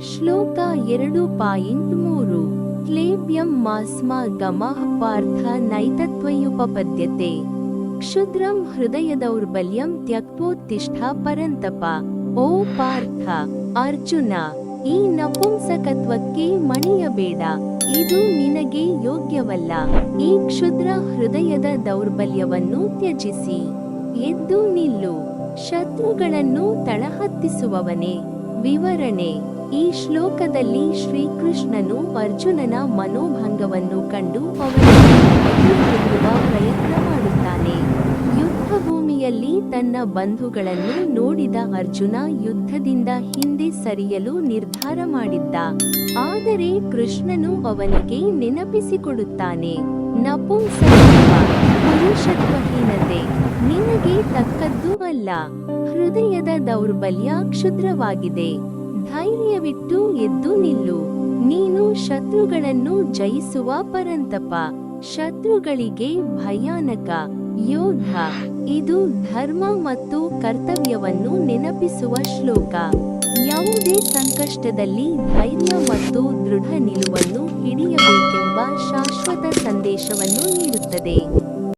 ಶ್ಲೋಕ ಎರಡು ಪಾಯಿಂಟ್ ಮೂರು. ಕ್ಲೇಬ್ಯಂ ಮಾಸ್ಮ ಗಮಃ ಪಾರ್ಥ ನೈತತ್ವಯುಪಪದ್ಯತೆ. ಕ್ಷುದ್ರಂ ಹೃದಯ ದೌರ್ಬಲ್ಯಂ ತ್ಯಕ್ತೋತ್ತಿಷ್ಠ ಪರಂತಪ. ಓ ಪಾರ್ಥ, ಅರ್ಜುನ, ಈ ನಪುಂಸಕತ್ವಕ್ಕೆ ಮಣಿಯಬೇಡ. ಇದು ನಿನಗೆ ಯೋಗ್ಯವಲ್ಲ. ಈ ಕ್ಷುದ್ರ ಹೃದಯದ ದೌರ್ಬಲ್ಯವನ್ನು ತ್ಯಜಿಸಿ. ಎದ್ದು ನಿಲ್ಲು. ಶತ್ರುಗಳನ್ನು ತಳಹತ್ತಿಸುವವನೇ. ವಿವರಣೆ. ಈ ಶ್ಲೋಕದಲ್ಲಿ ಶ್ರೀಕೃಷ್ಣನು ಅರ್ಜುನನ ಮನೋಭಂಗವನ್ನು ಕಂಡು ಅವನನ್ನು ಪ್ರಯತ್ನ ಮಾಡುತ್ತಾನೆ. ಯುದ್ಧಭೂಮಿಯಲ್ಲಿ ತನ್ನ ಬಂಧುಗಳನ್ನು ನೋಡಿದ ಅರ್ಜುನ ಯುದ್ಧದಿಂದ ಹಿಂದೆ ಸರಿಯಲು ನಿರ್ಧಾರ ಮಾಡಿದ್ದ. ಆದರೆ ಕೃಷ್ಣನು ಅವನಿಗೆ ನೆನಪಿಸಿಕೊಡುತ್ತಾನೆ ಪುರುಷತ್ವಹೀನತೆ ನಿನಗೆ ತಕ್ಕದ್ದು ಅಲ್ಲ. ಹೃದಯದ ದೌರ್ಬಲ್ಯ ಕ್ಷುದ್ರವಾಗಿದೆ. ಧೈರ್ಯವಿಟ್ಟು ಎದ್ದು ನಿಲ್ಲು. ನೀನು ಶತ್ರುಗಳನ್ನು ಜಯಿಸುವ ಪರಂತಪ. ಶತ್ರುಗಳಿಗೆ ಭಯಾನಕ. ಯೋಧ ಇದು ಧರ್ಮ ಮತ್ತು ಕರ್ತವ್ಯವನ್ನು ನೆನಪಿಸುವ ಶ್ಲೋಕ. ಯಾವುದೇ ಸಂಕಷ್ಟದಲ್ಲಿ ಧೈರ್ಯ ಮತ್ತು ದೃಢ ನಿಲುವನ್ನು ಹಿಡಿಯಬೇಕೆಂಬ ಶಾಶ್ವತ ಸಂದೇಶವನ್ನು ನೀಡುತ್ತದೆ.